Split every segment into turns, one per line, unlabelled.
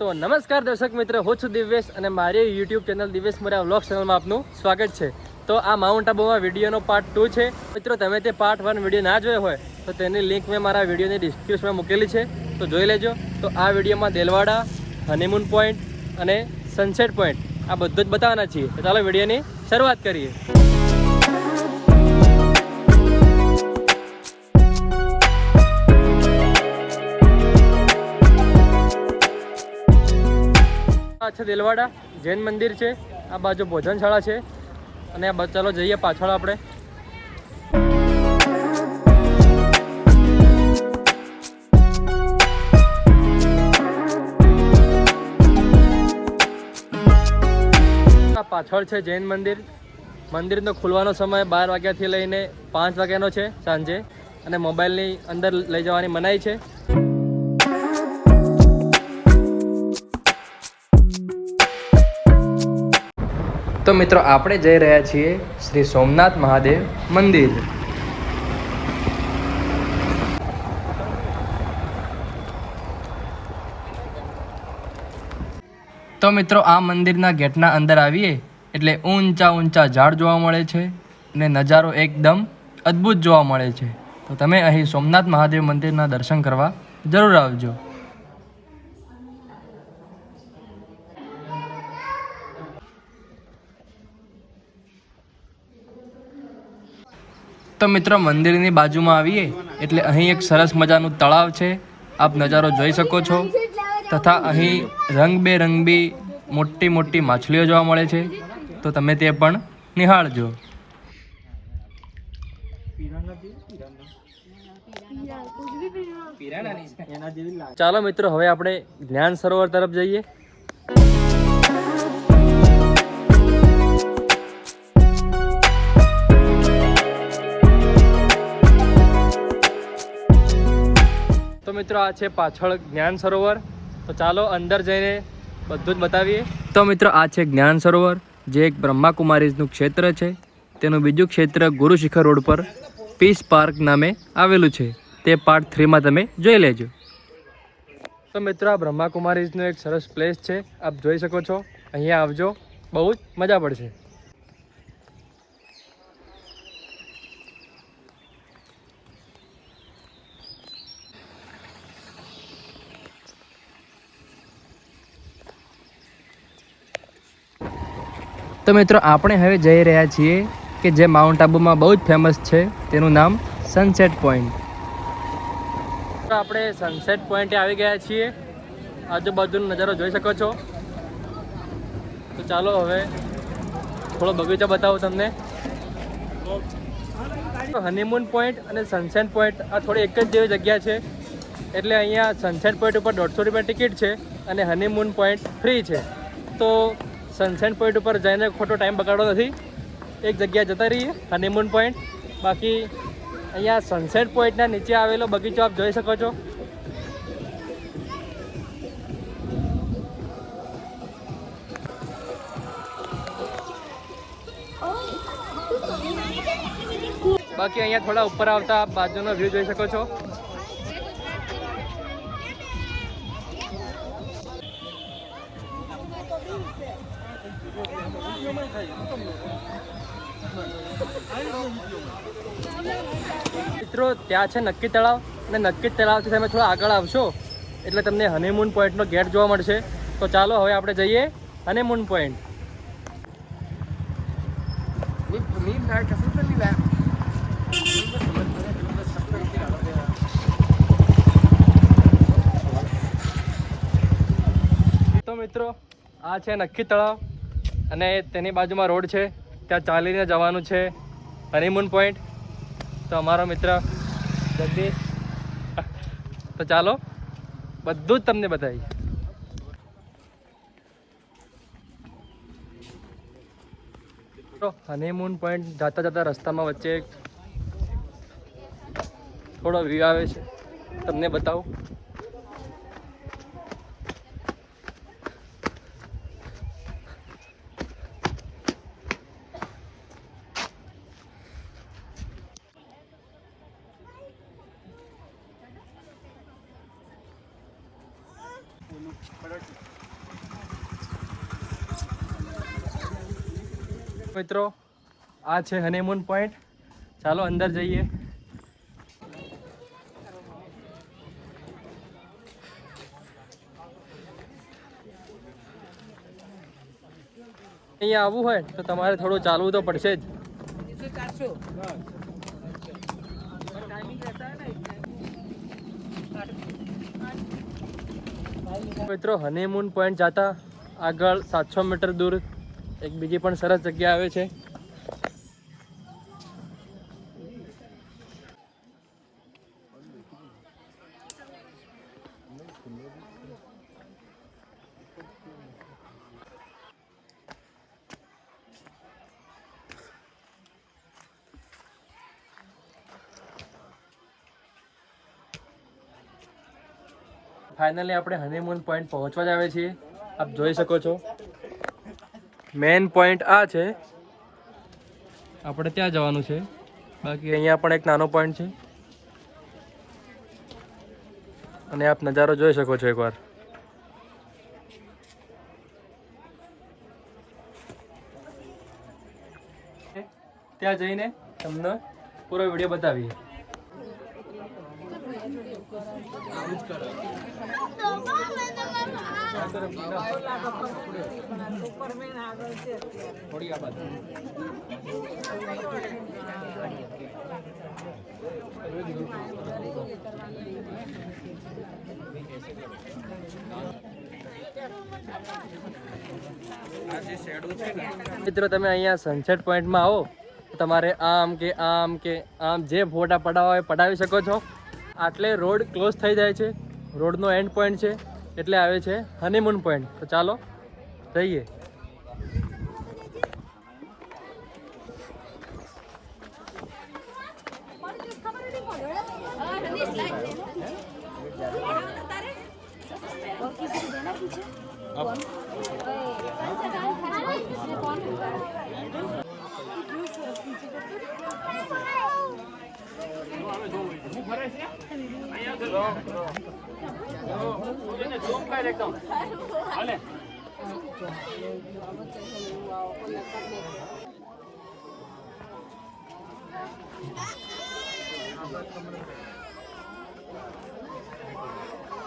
તો નમસ્કાર દર્શક મિત્ર, હું છું દિવ્યેશ અને મારી YouTube channel Divyesh Morya vlog ચેનલમાં આપનું સ્વાગત છે. તો આ માઉન્ટ આબુમાં વિડીયોનો પાર્ટ ટુ છે. મિત્રો, તમે તે પાર્ટ વન વીડિયો ના જોયો હોય, તો તેની લિંક મેં મારા વિડીયોની ડિસ્ક્રિપ્શનમાં મૂકેલી છે. તો જોઈ લેજો. તો આ વિડીયોમાં દેલવાડા હનીમૂન પોઈન્ટ અને સનસેટ પોઈન્ટ આ બધું જ બતાવવાના છીએ. તો ચાલો વિડીયોની શરૂઆત કરીએ. છે દેલવાડા, જૈન મંદિર છે, આ બાજુ ભોજનશાળા છે. અને આ ચાલો જઈએ પાછળ આપણે. પાછળ છે જૈન મંદિર. મંદિરનો ખુલવાનો સમય બાર વાગ્યાથી લઈને પાંચ વાગ્યાનો છે સાંજે. અને મોબાઈલની અંદર લઈ જવાની મનાઈ છે. તો મિત્રો આપણે જઈ રહ્યા છીએ શ્રી સોમનાથ મહાદેવ મંદિર. તો મિત્રો આ મંદિરના ગેટના અંદર આવીએ એટલે ઊંચા ઊંચા ઝાડ જોવા મળે છે અને નજારો એકદમ અદ્ભુત જોવા મળે છે. તો તમે અહીં સોમનાથ મહાદેવ મંદિરના દર્શન કરવા જરૂર આવજો. તો મિત્રો મંદિરની બાજુમાં આવીએ એટલે અહીં એક સરસ મજાનું તળાવ છે. આપ નજારો જોઈ શકો છો. તથા અહીં રંગબેરંગી મોટી મોટી માછલીઓ જોવા મળે છે. તો તમે તે પણ નિહાળજો. ચાલો મિત્રો હવે આપણે જ્ઞાન સરોવર તરફ જઈએ. મિત્રો આ છે પાછળ જ્ઞાન સરોવર. તો ચાલો અંદર જઈને બધું જ બતાવીએ. તો મિત્રો આ છે જ્ઞાન સરોવર જે એક બ્રહ્માકુમારીઝનું ક્ષેત્ર છે. તેનું બીજું ક્ષેત્ર ગુરુ શિખર રોડ પર પીસ પાર્ક નામે આવેલું છે. તે પાર્ટ થ્રીમાં તમે જોઈ લેજો. તો મિત્રો આ બ્રહ્માકુમારીઝનું એક સરસ પ્લેસ છે. આપ જોઈ શકો છો. અહીંયા આવજો. બહુ જ મજા પડશે. તો મિત્રો, આપણે હવે જઈ રહ્યા છીએ કે જે માઉન્ટ આબુમાં બહુ જ ફેમસ છે, તેનું નામ સનસેટ પોઈન્ટ આપણે સનસેટ પોઈન્ટે આવી ગયા છીએ. આજુબાજુનો નજારો જોઈ શકો છો. તો ચાલો હવે થોડો બગીચો બતાવું તમને. હનીમૂન પોઈન્ટ અને સનસેટ પોઈન્ટ આ થોડી એક જ જેવી જગ્યા છે. એટલે અહીંયા સનસેટ પોઈન્ટ ઉપર દોઢસો રૂપિયા ટિકિટ છે અને હનીમૂન પોઈન્ટ ફ્રી છે. તો સનસેટ પોઈન્ટ ઉપર જઈને ખોટો ટાઈમ બગાડવો નથી. એક જગ્યાએ જતા રહીએ હનીમૂન પોઈન્ટ બાકી અહીંયા સનસેટ પોઈન્ટના નીચે આવેલો બગીચો આપ જોઈ શકો છો. બાકી અહીંયા થોડા ઉપર આવતા બાજુનો વ્યૂ જોઈ શકો છો. મિત્રો, ત્યાં છે નક્કી તળાવ અને નક્કી તળાવથી તમે થોડા આગળ આવશો એટલે તમને હનીમૂન પોઈન્ટનો ગેટ જોવા મળશે. તો ચાલો, હવે આપણે જઈએ હનીમૂન પોઈન્ટ તો મિત્રો, આ છે નક્કી તળાવ અને તેની બાજુમાં રોડ છે. ત્યાં ચાલીને જવાનું છે હનીમૂન પોઈન્ટ તો અમારો મિત્ર જગદીશ. તો ચાલો, બધું જ તમને બતાવી તો હનીમૂન પોઈન્ટ જતા જતા રસ્તામાં વચ્ચે થોડો વ્યૂ આવે છે. તમને બતાવું. મિત્રો આ છે હનીમૂન પોઈન્ટ ચાલો અંદર જઈએ. અહીંયા આવવું હોય તો તમારે થોડું ચાલવું તો પડશે જ. મિત્રો હનીમૂન પોઈન્ટ જતા આગળ સાતસો મીટર દૂર એક બીજી પણ સરસ જગ્યા આવે છે. ફાઇનલી આપણે હનીમૂન પોઈન્ટ પહોંચવા જ આવે છીએ. આપ જોઈ શકો છો. મેઇન પોઈન્ટ આ છે. આપણે ત્યાં જવાનું છે. બાકી અહીંયા પણ એક નાનો પોઈન્ટ છે. અને આપ નજારો જોઈ શકો છો એકવાર. ત્યાં જઈને તમને પૂરો વીડિયો બતાવીએ. મિત્રો, તમે અહીંયા સનસેટ પોઈન્ટમાં આવો. તમારે આમ કે આમ કે આમ જે ફોટા પડાવવા હોય પડાવી શકો છો. આટલે રોડ ક્લોઝ થઈ જાય છે. રોડનો એન્ડ પોઈન્ટ છે, એટલે આવે છે હનીમૂન પોઈન્ટ તો ચાલો, જઈએ.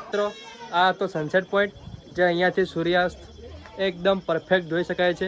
મિત્રો આ તો સનસેટ પોઈન્ટ જે અહીંયાથી સૂર્યાસ્ત એકદમ પરફેક્ટ જોઈ શકાય છે.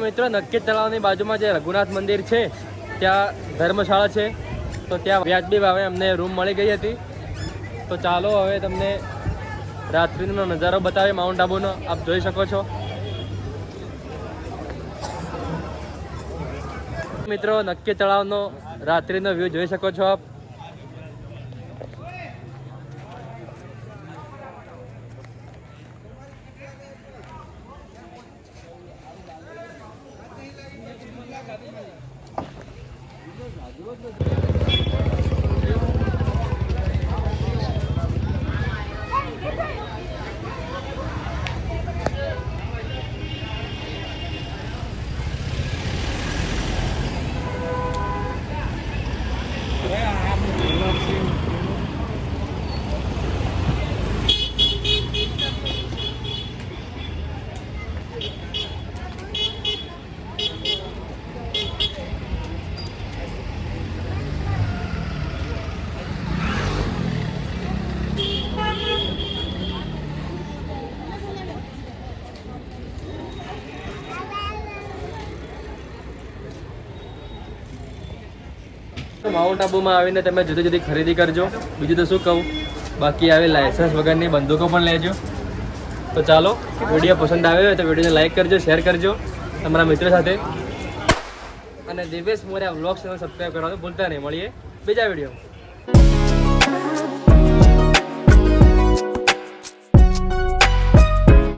મિત્રો, નક્કી તળાવની બાજુમાં જે રઘુનાથ મંદિર છે, ત્યાં ધર્મશાળા છે. તો ત્યાં વ્યાજબી ભાવે અમને રૂમ મળી ગઈ હતી. તો ચાલો હવે તમને રાત્રિનો નજારો બતાવે માઉન્ટ આબુનો આપ જોઈ શકો છો. મિત્રો, નક્કી તળાવનો રાત્રિનો વ્યૂ જોઈ શકો છો આપ. માઉન્ટ આબુમાં આવીને તમે જુદી જુદી ખરીદી કરજો. બીજું તો શું કહું? બાકી આવી લાયસન્સ વગરની બંદૂકો પણ લેજો. તો ચાલો વીડિયો પસંદ આવ્યો હોય તો વિડીયોને લાઈક કરજો શેર કરજો. તમારા મિત્રો સાથે. અને Divesh Morya vlog channel subscribe કરવાનું ભૂલતા નહીં. મળીએ બીજા વીડિયો